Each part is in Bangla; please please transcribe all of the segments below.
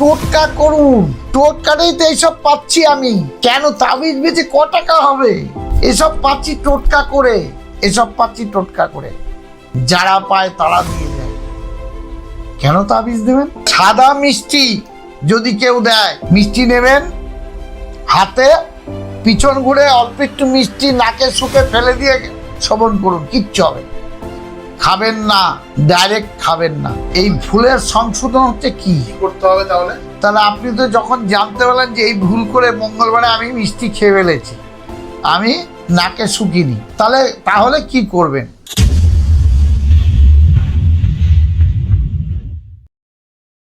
টোটকা করুন। টোটকাটাই তো এইসব পাচ্ছি আমি। কেন তাবিজ বেচে ক টাকা হবে? এসব পাচ্ছি টোটকা করে। এসব পাচ্ছি টোটকা করে। যারা পায় তারা দিয়ে দেয়। কেন তাবিজ দেবেন? সাদা মিষ্টি যদি কেউ দেয়, মিষ্টি নেবেন। হাতে পিছন ঘুরে অল্প একটু মিষ্টি নাকে শুকে ফেলে দিয়ে শ্রবণ করুন, কিচ্ছু হবে। খাবেন না ডাইরেক্ট খাবেন না। এই ভুলের সংশোধন হচ্ছে কি? কি করতে হবে তাহলে? তাহলে আপনি তো যখন জানতে পারলেন যে এই ভুল করে মঙ্গলবারে আমি মিষ্টি খেয়ে ফেলেছি আমি নাকে শুকিনি তাহলে তাহলে কি করবেন?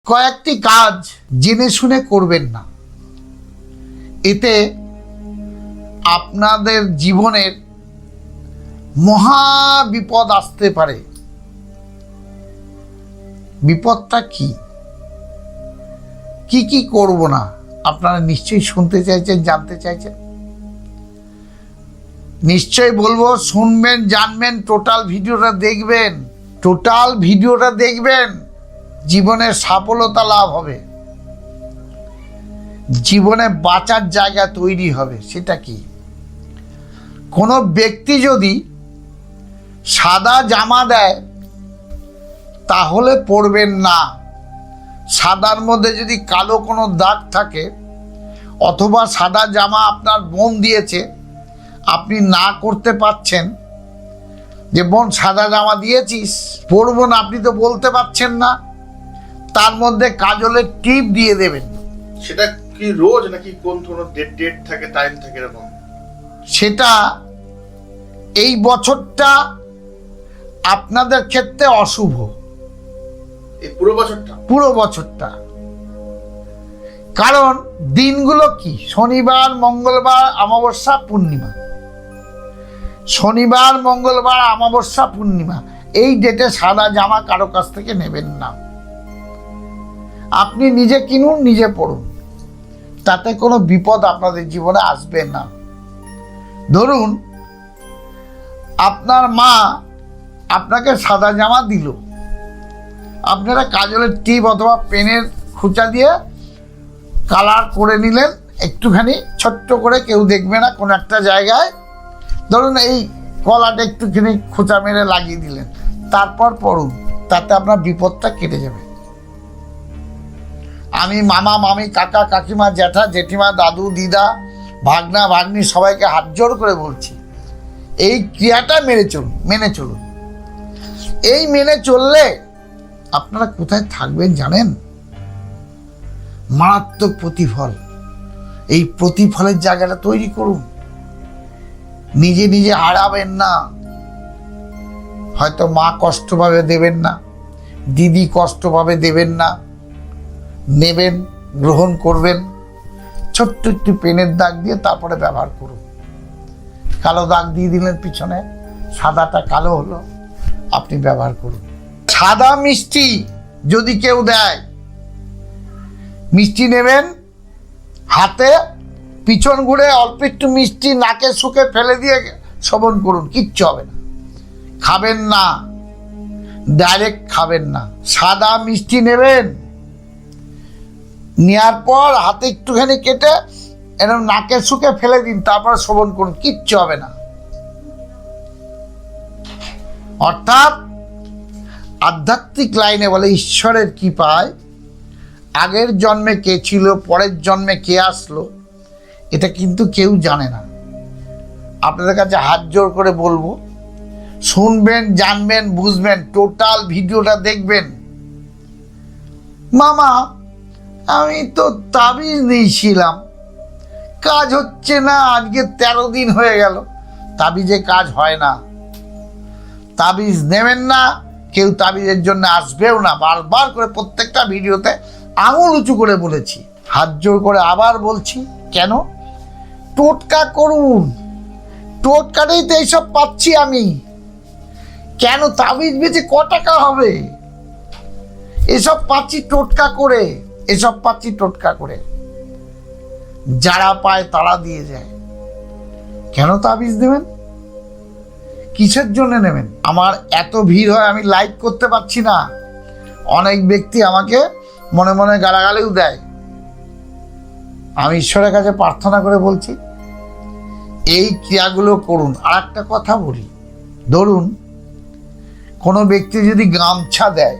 কয়েকটি কাজ জেনে শুনে করবেন না। এতে আপনাদের জীবনের মহা বিপদ আসতে পারে। বিপদটা কি? কি কি করব না? আপনারা নিশ্চয়ই শুনতে চাইছেন, জানতে চাইছেন? নিশ্চয়ই বলব, শুনবেন, জানবেন, টোটাল ভিডিওটা দেখবেন। টোটাল ভিডিওটা দেখবেন, জীবনে সফলতা লাভ হবে। জীবনে বাঁচার জায়গা তৈরি হবে, সেটা কি? কোনো ব্যক্তি যদি সাদা জামা দেয় তাহলে পরবেন না। সাদার মধ্যে যদি কালো কোনো দাগ থাকে অথবা সাদা জামা আপনার বোন দিয়েছে আপনি না করতে পাচ্ছেন যে বোন সাদা জামা দিয়েছিস পরবো না আপনি তো বলতে পারছেন না তার মধ্যে কাজলের টিপ দিয়ে দেবেন। সেটা কি রোজ নাকি কোন কোনো ডেট ডেট থাকে টাইম থাকে এরকম? সেটা এই বছরটা আপনাদের ক্ষেত্রে অশুভ। পুরো বছরটা। কারণ দিনগুলো কি? শনিবার, মঙ্গলবার, অমাবস্যা, পূর্ণিমা। শনিবার, মঙ্গলবার, অমাবস্যা, পূর্ণিমা। এই ডেটে সাদা জামা কারও কাছ থেকে নেবেন না। আপনি নিজে কিনুন, নিজে পড়ুন। তাতে কোনো বিপদ আপনাদের জীবনে আসবে না। ধরুন, আপনার মা আপনাকে সাদা জামা দিল। আপনারা কাজলের টিপ অথবা পেনের খুঁচা দিয়ে কালার করে নিলেন। একটুখানি ছোট্ট করে কেউ দেখবে না কোনো একটা জায়গায়। ধরুন এই কলাটা একটুখানি খোঁচা মেরে লাগিয়ে দিলেন। তারপর পড়ুন, তাতে আপনার বিপদটা কেটে যাবে। আমি মামা, মামি, কাকা, কাকিমা, জ্যাঠা, জেঠিমা, দাদু, দিদা, ভাগনা, ভাগ্নি, সবাইকে হাত জোর করে বলছি, এই ক্রিয়াটা মেনে চলুন মেনে চলুন। এই মেনে চললে আপনারা কোথায় থাকবেন জানেন? মারাত্মক প্রতিফল। এই প্রতিফলের জায়গাটা তৈরি করুন। নিজে নিজে হারাবেন না। হয়তো মা কষ্ট পাবে দেবেন না, দিদি কষ্ট পাবে দেবেন না। নেবেন, গ্রহণ করবেন। ছোট্ট একটি পেনের দাগ দিয়ে তারপরে ব্যবহার করুন। কালো দাগ দিয়ে দিলেন পিছনে, সাদাটা কালো হলো, আপনি ব্যবহার করুন। সাদা মিষ্টি যদি কেউ দেয়, মিষ্টি নেবেন, হাতে পিছন ঘুরে অল্প একটু মিষ্টি নাকে শুকে ফেলে দিয়ে শ্রবণ করুন, কিচ্ছু হবে না। খাবেন না ডাইরেক্ট খাবেন না। সাদা মিষ্টি নেবেন নেওয়ার পর হাতে একটুখানি কেটে এরকম নাকে শুকে ফেলে দিন, তারপর শ্রবণ করুন, কিচ্ছু হবে না। অর্থাৎ আধ্যাত্মিক লাইনে বলে ঈশ্বরের কৃপায় আগের জন্মে কে ছিল, পরের জন্মে কে আসলো, এটা কিন্তু কেউ জানে না। আপনাদের কাছে হাত জোর করে বলব, শুনবেন, জানবেন, বুঝবেন, টোটাল ভিডিওটা দেখবেন। মামা, আমি তো তাবিজ নিয়েছিলাম, কাজ হচ্ছে না, আজকে তেরো দিন হয়ে গেল, তাবিজে কাজ হয় না। তাবিজ নেবেন না কেউ তাবিজের জন্য আসবেও না। বারবার করে প্রত্যেকটা ভিডিওতে আঙুল উঁচু করে বলেছি। হাত জোর করে আবার বলছি, কেন? টোটকা করুন। টোটকাটাই তো এইসব পাচ্ছি আমি। কেন তাবিজ বেচে ক টাকা হবে? এসব পাচ্ছি টোটকা করে, এসব পাচ্ছি টোটকা করে। যারা পায় তারা দিয়ে যায়। কেন তাবিজ দেবেন? কিসের জন্য নেবেন? আমার এত ভিড় হয়, আমি লাইক করতে পারছি না। অনেক ব্যক্তি আমাকে মনে মনে গালাগালিও দেয়। আমি ঈশ্বরের কাছে প্রার্থনা করে বলছি, এই ক্রিয়াগুলো করুন। আর একটা কথা বলি, ধরুন, কোনো ব্যক্তি যদি গামছা দেয়,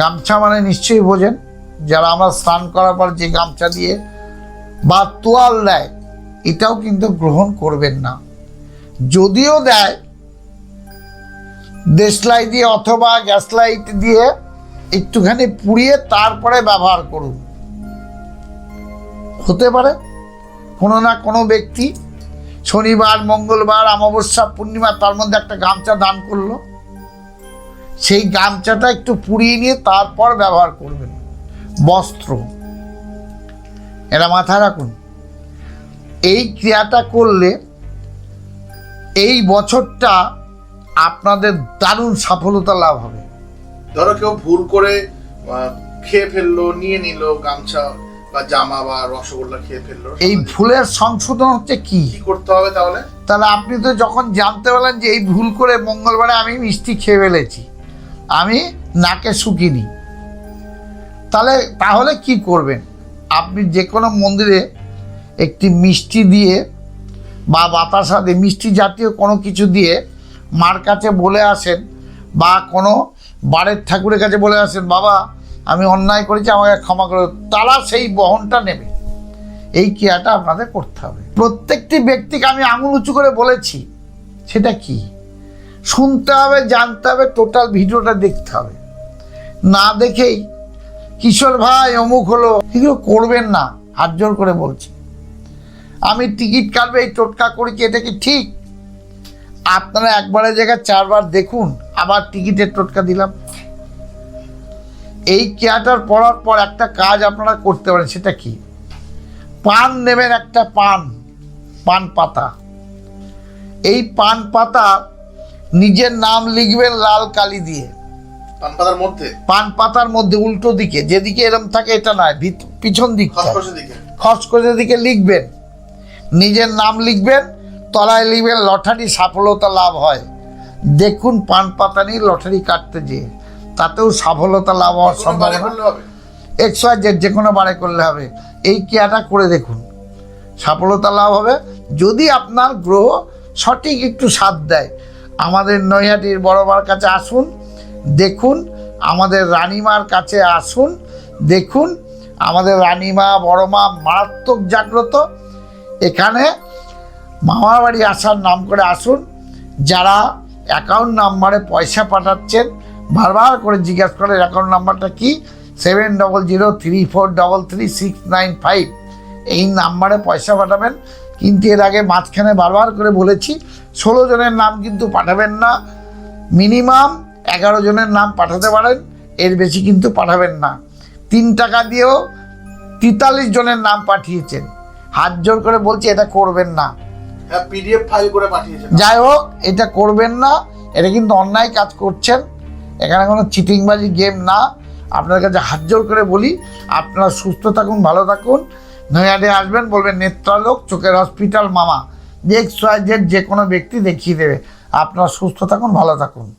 গামছা মানে নিশ্চয়ই বোঝেন, যারা আমরা স্নান করার পর যে গামছা দিয়ে বা তোয়াল দেয়, এটাও কিন্তু গ্রহণ করবেন না। যদিও দেয়। দেশলাই দিয়ে অথবা গ্যাস লাইট দিয়ে একটুখানি পুড়িয়ে তারপরে ব্যবহার করুন। হতে পারে। কোনো না কোনো ব্যক্তি শনিবার, মঙ্গলবার, অমাবস্যা, পূর্ণিমা, তার মধ্যে একটা গামছা দান করল। সেই গামছাটা একটু পুড়িয়ে নিয়ে তারপর ব্যবহার করবেন। বস্ত্র। এটা মাথায় রাখুন। এই ক্রিয়াটা করলে এই বছরটা আপনাদের দারুণ সফলতা লাভ হবে। ধরো কেউ ভুল করে খেয়ে ফেলল নিয়ে নিল গামছা বা জামা বা রসগোল্লা খেয়ে ফেলল এই ভুলের সংশোধন হচ্ছে কি? কি করতে হবে তাহলে? তাহলে আপনি তো যখন জানতে পারলেন যে এই ভুল করে মঙ্গলবারে আমি মিষ্টি খেয়ে ফেলেছি আমি নাকে শুকিনি তাহলে তাহলে কি করবেন? আপনি যে কোনো মন্দিরে একটি মিষ্টি দিয়ে বা বাতাসা দিয়ে, মিষ্টি জাতীয় কোনো কিছু দিয়ে মার কাছে বলে আসেন বা কোনো বাড়ির ঠাকুরের কাছে বলে আসেন, বাবা, আমি অন্যায় করেছি, আমাকে ক্ষমা করে। তারা সেই বহনটা নেবে। এই ক্রিয়াটা আপনাদের করতে হবে। প্রত্যেকটি ব্যক্তিকে আমি আঙুল উঁচু করে বলেছি, সেটা কি? শুনতে হবে, জানতে হবে, টোটাল ভিডিওটা দেখতে হবে। না দেখেই কিশোর ভাই অমুক হলো, এগুলো করবেন না, হাত জোর করে বলছি। আমি টিকিট কাটবে এই টোটকা করেছি এটা কি ঠিক? আপনারা একবারের জায়গায় চারবার দেখুন আবার টিকিটের টোটকা দিলাম। এই কেয়াটার পড়ার পর একটা কাজ আপনারা করতে পারেন সেটা কি? পান নেবেন একটা পান পান পাতা। এই পান পাতা নিজের নাম লিখবেন লাল কালি দিয়ে। পান পাতার মধ্যে? পান পাতার মধ্যে উল্টো দিকে যেদিকে এরম থাকে এটা নয় পিছন দিক খসখসে দিকে। খসখসে দিকে লিখবেন। নিজের নাম লিখবেন তলায় লিখবেন লটারি সফলতা লাভ হয়। দেখুন পান পাতা নিয়ে লটারি কাটতে যেয়ে তাতেও সফলতা লাভ হওয়ার সম্ভাবনা। জেড যে কোনো বারে করলে হবে। এই ক্রিয়াটা করে দেখুন। সফলতা লাভ হবে। যদি আপনার গ্রহ সঠিক একটু সাথ দেয় আমাদের নৈহাটির বড়মার কাছে আসুন দেখুন আমাদের রানীমার কাছে আসুন দেখুন আমাদের রানীমা বড়মা মারাত্মক জাগ্রত। এখানে মামার বাড়ি আসার নাম করে আসুন। যারা অ্যাকাউন্ট নাম্বারে পয়সা পাঠাচ্ছেন, বারবার করে জিজ্ঞাসা করে অ্যাকাউন্ট নাম্বারটা কি? Seven double zero three four double three six nine five এই নাম্বারে পয়সা পাঠাবেন। কিন্তু এর আগে মাঝখানে বারবার করে বলেছি, ষোলো জনের নাম কিন্তু পাঠাবেন না। মিনিমাম এগারো জনের নাম পাঠাতে পারেন, এর বেশি কিন্তু পাঠাবেন না। তিন টাকা দিয়েও তেতাল্লিশ জনের নাম পাঠিয়েছেন। হাত জোর করে বলছি এটা করবেন না। হ্যাঁ পিডিএফ ফাইল করে পাঠিয়েছেন যাই হোক এটা করবেন না। এটা কিন্তু অন্যায় কাজ করছেন। এখানে কোনো চিটিংবাজি গেম না। আপনার কাছে হাত জোর করে বলি আপনারা সুস্থ থাকুন ভালো থাকুন। নয়াডে আসবেন বলবেন নেত্রালোক চোখের হসপিটাল মামা। এক্স ওয়াই জেড যে কোনো ব্যক্তি দেখিয়ে দেবে। আপনারা সুস্থ থাকুন ভালো থাকুন।